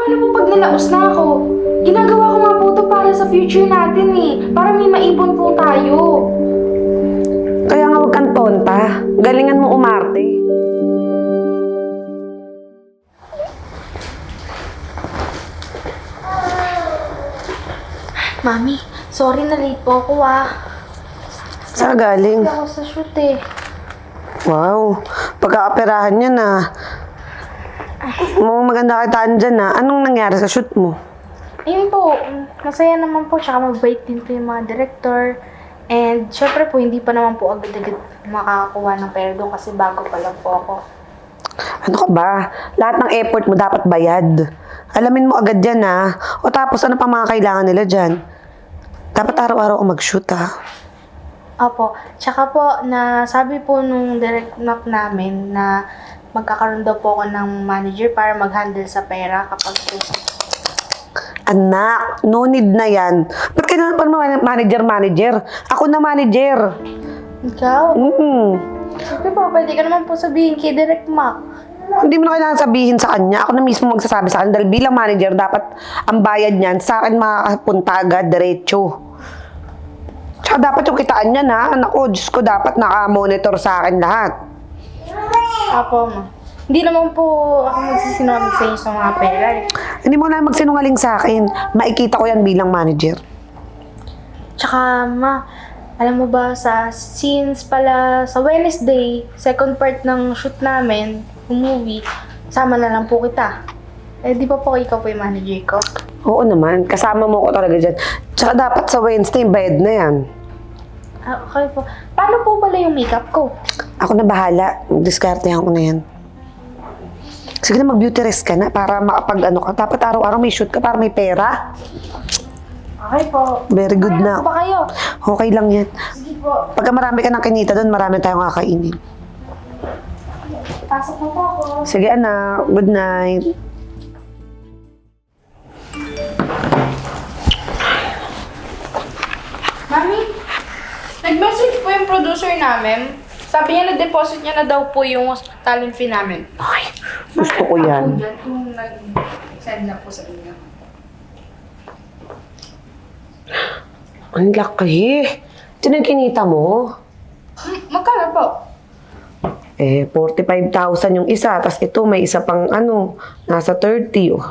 paano po pag nalaos na ako? Ginagawa ko nga po to para sa future natin eh. Para may maipon po tayo. Kaya nga huwag kang tonta. Galingan mo umarte. Mami, sorry na late po ako ah. Ka galing? Hindi ako sa shoot eh. Wow. Pagkaoperahan niya na. Mukhang maganda kitaan dyan na. Anong nangyari sa shoot mo? Ayun po, masaya naman po. Tsaka mabait din po yung mga director. And syempre po, hindi pa naman po agad-agad makakakuha ng pera doon kasi bago pa lang po ako. Ano ka ba? Lahat ng effort mo dapat bayad. Alamin mo agad yan ha. O tapos ano pa mga kailangan nila dyan? Dapat araw-araw ako mag-shoot ha. Opo. Tsaka po, na sabi po nung direct knock namin na magkakaroon daw po ako ng manager para mag-handle sa pera kapag Anak, no need na yan. Ba't kailangan pa naman manager-manager? Ako na manager. Ikaw? Mm. Siyempre po, pwede ka naman po sabihin kay Direct Mac. Hindi mo na kailangan sabihin sa kanya. Ako na mismo magsasabi sa kanya. Dahil bilang manager, dapat ang bayad niyan sa akin makakapunta agad, diretso. Tsaka dapat yung kitaan niya na. Anak ko, Diyos ko, dapat naka-monitor sa akin lahat. Apo, ma. Hindi naman po ako magsisinungaling sa inyo sa mga pera. eh. Hindi mo na magsinungaling sa akin. Makikita ko yan bilang manager. Tsaka, ma, alam mo ba, sa scenes pala, sa Wednesday, second part ng shoot namin, yung movie, sama na lang po kita. Eh, di ba po ikaw po yung manager ko? Oo naman, kasama mo ko talaga dyan. Tsaka dapat sa Wednesday, bayad na yan. Ah, okay po. Paano po pala yung makeup ko? Ako na bahala. Diskartehan ko na yan. Sige na, mag-beauty rest ka na para makapag ano ka. Dapat araw-araw may shoot ka para may pera. Okay po. Very good Kaya na. po ba kayo? Okay lang yan. Sige po. Pagka marami ka ng kinita doon, marami tayong kakainin. Pasok na po ako. Sige anak, good night. Mami, nag-message po yung producer namin. Sabi niya na-deposit niya na daw po yung talent fee namin. Ay, gusto ko yan. Ako dyan kung nag-send na po sa inyo. Ang laki. Ito na yung kinita mo. Hmm, magkano po? Eh, 45,000 yung isa. Tapos ito, may isa pang ano, nasa 30. Oh.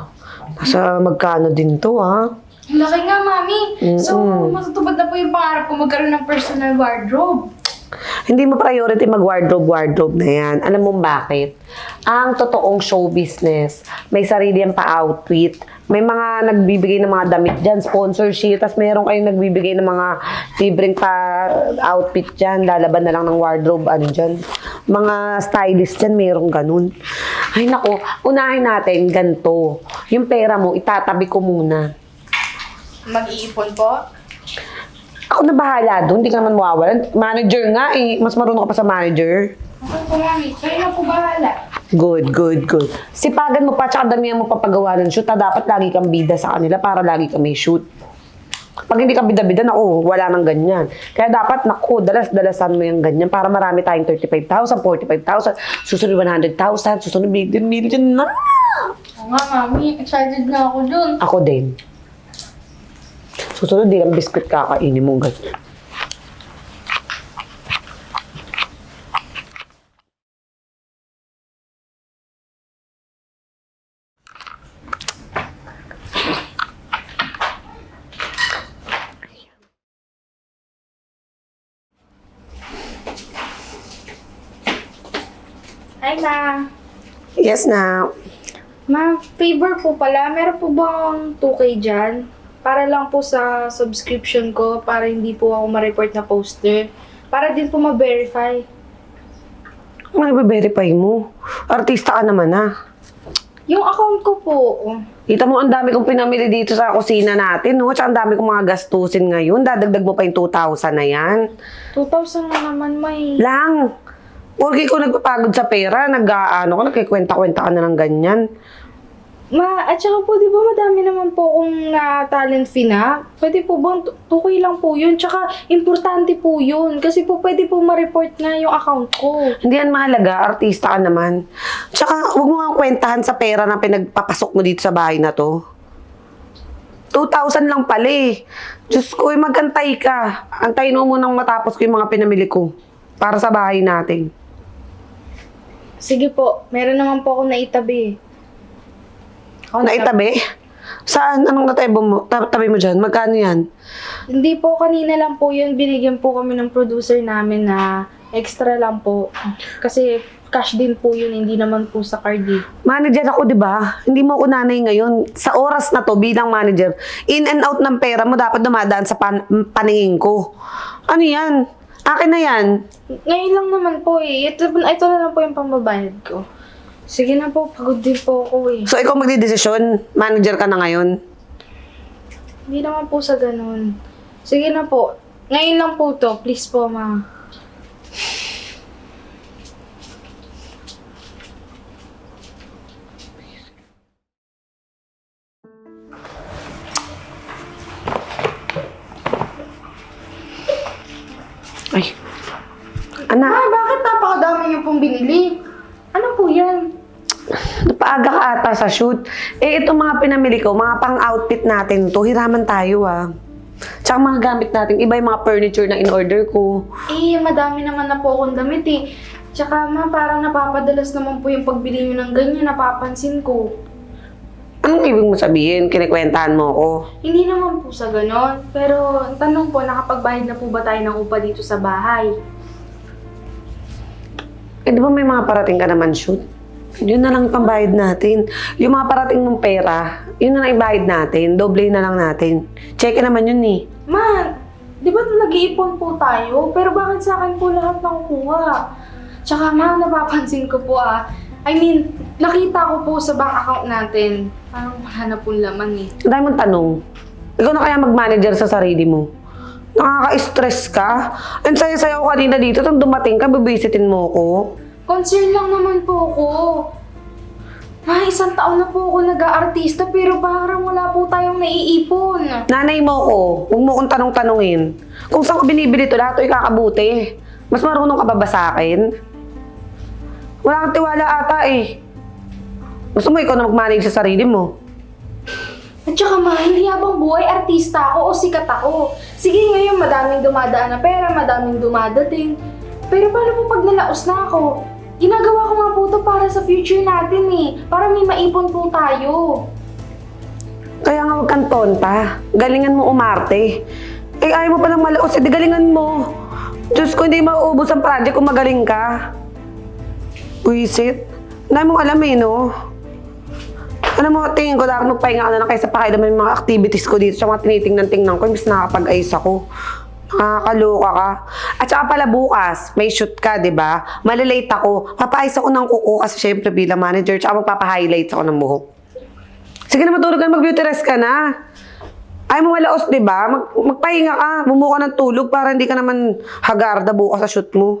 Nasa magkano din to, ha? Ang Laki nga, Mami. So, Mm-mm. matutupad na po yung pangarap ko magkaroon ng personal wardrobe. Hindi mo priority mag-wardrobe-wardrobe na yan. Alam mo bakit? Ang totoong show business, may sarili yan pa-outfit. May mga nagbibigay ng mga damit dyan, sponsorship, tapos mayroon kayong nagbibigay ng mga libreng pa-outfit dyan, lalaban na lang ng wardrobe, ano dyan. Mga stylist dyan, mayroong ganun. Ay nako, unahin natin ganito. Yung pera mo, itatabi ko muna. Mag-iipon po? Ako na bahala doon, hindi ka naman mawawalan. Manager nga eh, mas marunong ka pa sa manager. Okay po, Mami. Kayo na po bahala. Good, good, good. Sipagan mo pa, tsaka damihan mo papagawa ng shoot. Ha? Dapat lagi kang bida sa kanila para lagi kang may shoot. Pag hindi ka bida-bida, naku, wala nang ganyan. Kaya dapat, naku, dalas-dalasan mo yung ganyan para marami tayong 35,000, 45,000, susunod 100,000, susunod million, million na. Oo nga, Mami. Excited na ako dun. Ako din. Susunod, di lang biscuit kakainin mo ganyan. Hi, Ma. Yes na. Ma, favor po pala. Meron po bang 2K dyan? Para lang po sa subscription ko, para hindi po ako ma-report na poster. Para din po ma-verify. Ano verify mo? Artista ka naman ha. Yung account ko po, Kita mo, ang dami kong pinamili dito sa kusina natin, no? Tsaka ang dami kong mga gastusin ngayon. Dadagdag mo pa yung 2,000 na yan. 2,000 na naman, may. Lang. Porque ko nagpapagod sa pera, nag-ano ko, nagkikwenta-kwenta ka na ng ganyan. Ma, at saka po, di ba madami naman po akong na talent fee na? Pwede po bang, tukay lang po yun. Tsaka, importante po yun. Kasi po, pwede po ma-report na yung account ko. Hindi yan mahalaga, artista ka naman. Tsaka, huwag mo nga kwentahan sa pera na pinagpapasok mo dito sa bahay na to. 2,000 lang pala eh. Diyos ko, eh, magantay ka. Antayin mo munang matapos ko yung mga pinamili ko. Para sa bahay natin. Sige po, meron naman po ako naitabi. Ako Naitabi? Saan? Anong natabi mo, ta- tabi mo dyan? Magkano yan? Hindi po, kanina lang po yun. Binigyan po kami ng producer namin na extra lang po. Kasi cash din po yun, hindi naman po sa card eh. Manager ako, di ba? Hindi mo ako nanay ngayon. Sa oras na to, bilang manager, in and out ng pera mo dapat dumadaan sa pan- paningin ko. Ano yan? Akin na yan. Ngayon lang naman po eh. Ito, ito na lang po yung pambabayad ko. Sige na po, pagod din po ako eh. So, ikaw magdidesisyon. Manager ka na ngayon. Hindi naman po sa ganun. Sige na po. Ngayon lang po to. Please po, ma. Ay. Ma, Anak, bakit napakadami niyo pong binili? Napaaga ka ata sa shoot. Eh, itong mga pinamili ko, mga pang-outfit natin to, hiraman tayo ah. Tsaka mga gamit natin, iba yung mga furniture na in-order ko. Eh, madami naman na po akong damit eh. Tsaka ma, parang napapadalas naman po yung pagbili niyo ng ganyan, napapansin ko. Anong ibig mo sabihin? Kinikwentahan mo ako. Hindi naman po sa ganon. Pero, ang tanong po, nakapagbayad na po ba tayo ng upa dito sa bahay? Eh, di ba may mga parating ka naman shoot? Yun na lang pambayad natin. Yung mga parating mong pera, yun na lang ibayad natin. Doble na lang natin. Check naman yun eh. Ma, di ba nag-iipon po tayo? Pero bakit sa akin po lahat nakukuha? Tsaka ma, napapansin ko po ah. I mean, nakita ko po sa bank account natin. Parang wala na pong laman eh. Ang dami mong tanong. Ikaw na kaya mag-manager sa sarili mo. Nakaka-stress ka. Ang saya-saya ko kanina dito. Nung dumating ka, bibisitin mo ko. Concern lang naman po ako. Ma, isang taon na po ako nag-aartista pero parang wala po tayong naiipon. Nanay mo ko. Huwag mo kong tanong-tanungin. Kung saan ko binibili to, lahat ito ikakabuti. Mas marunong ka ba ba sa akin? Wala kang tiwala ata eh. Gusto mo ikaw na mag-manage sa sarili mo. At saka ma, hindi habang buhay artista ako o sikat ako. Sige ngayon madaming dumadaan na pera, madaming dumadating. Pero paano po pag nalaos na ako? Ginagawa ko nga po to para sa future natin eh. Para may maipon po tayo. Kaya nga huwag kang tonta. Galingan mo umarte. Eh, ayaw mo pa ng malaos. Eh, di galingan mo. Diyos ko, hindi mauubos ang project kung magaling ka. Buisit. Dahil mong alam eh, no? Alam mo, tingin ko dapat magpahinga ka na lang kaysa pakailaman yung mga activities ko dito. Sa mga tinitingnan-tingnan ko, imbis nakakapag-ayos ako. Nakakaloka ka. At saka pala bukas, may shoot ka, di ba? Malilate ako. Papaayos ako ng kuko kasi syempre bilang manager. Tsaka magpapa-highlights ako ng buhok. Sige na matulog ka na, mag-beauty rest ka na. Ay mo malaos, di ba? Mag, magpahinga ka, bumuo ka ng tulog para hindi ka naman hagarda bukas sa shoot mo.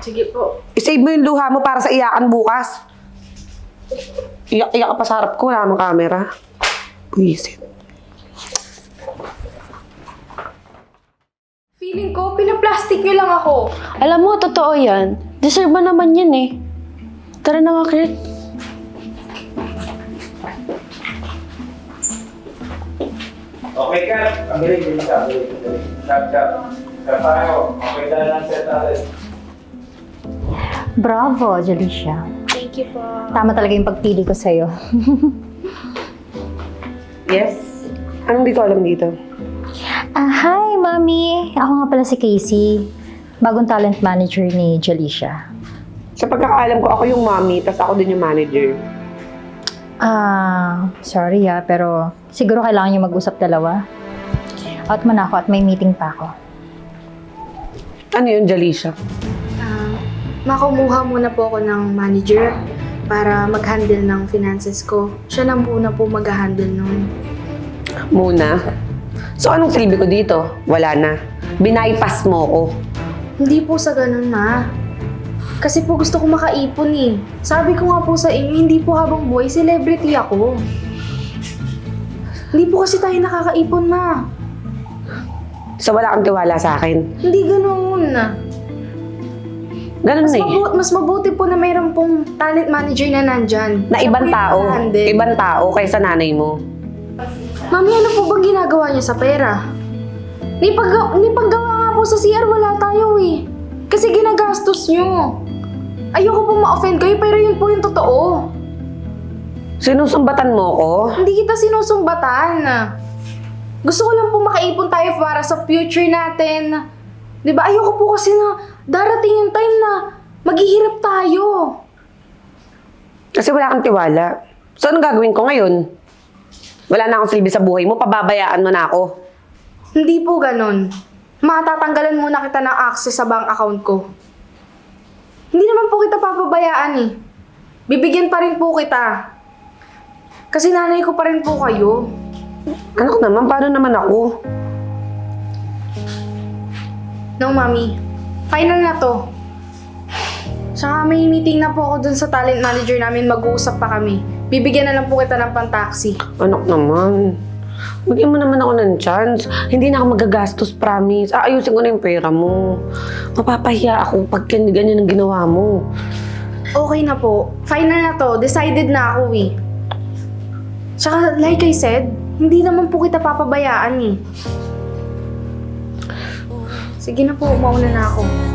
Sige po. I-save mo yung luha mo para sa iyakan bukas. Iyak-iyak ka pa sa harap ko, wala namang camera. Buisit. Feeling ko, pinaplastic niyo lang ako. Alam mo, totoo yan. Deserve mo naman yan eh. Tara na nga, Kurt. Okay ka? Ang galing, hindi ka. Cap, cap. Cap tayo. Okay na lang set natin. Bravo, Jalicia. Thank you po. Tama talaga yung pagpili ko sa'yo. Yes? Anong di ko alam dito? Ah, hi, Mami. Ako nga pala si Casey. Bagong talent manager ni Jalicia. Sa pagkakaalam ko, ako yung mommy, tapos ako din yung manager. Ah, sorry ah, pero siguro kailangan niyo mag-usap dalawa. Out muna ako at may meeting pa ako. Ano yun, Jalisha? Ah, makumuha muna po ako ng manager para mag-handle ng finances ko. Siya lang po na po mag-handle nun. Muna. So, anong silbi ko dito? Wala na. Binaypass mo ko. Hindi po sa ganun, ma. Kasi po gusto ko makaipon eh. Sabi ko nga po sa inyo, hindi po habang buhay, celebrity ako. Hindi po kasi tayo nakakaipon, ma. So wala kang tiwala sa akin. Hindi ganoon. Ganun Mas, na eh. mabu- mas mabuti po na mayroon pong talent manager na nandyan. Na Siya ibang yung tao. Ibang tao kaysa nanay mo. Mami, ano po bang ginagawa niyo sa pera? Ni, pag, ni paggawa nga po sa CR, wala tayo eh. Kasi ginagastos niyo. Ayoko po ma-offend kayo, pero yun po yung totoo. Sinusumbatan mo ko? Hindi kita sinusumbatan. Gusto ko lang po makaipon tayo para sa future natin. 'Di ba? Ayoko po kasi na darating yung time na maghihirap tayo. Kasi wala kang tiwala. So anong gagawin ko ngayon? Wala na akong silbi sa buhay mo, pababayaan mo na ako. Hindi po ganun. Matatanggalan muna kita ng access sa bank account ko. Hindi naman po kita papabayaan eh. Bibigyan pa rin po kita. Kasi nanay ko pa rin po kayo. Anak naman, paano naman ako? No, mami. Final na to. Saka may meeting na po ako dun sa talent manager namin. Mag-uusap pa kami. Bibigyan na lang po kita ng pantaksi. Anak naman. Bigyan mo naman ako ng chance. Hindi na ako magagastos, promise. Aayusin ko na yung pera mo. Mapapahiya ako pag gan- ganyan ang ginawa mo. Okay na po. Final na to. Decided na ako eh. Tsaka, like I said, hindi naman po kita papabayaan eh. Sige na po, mauna na ako.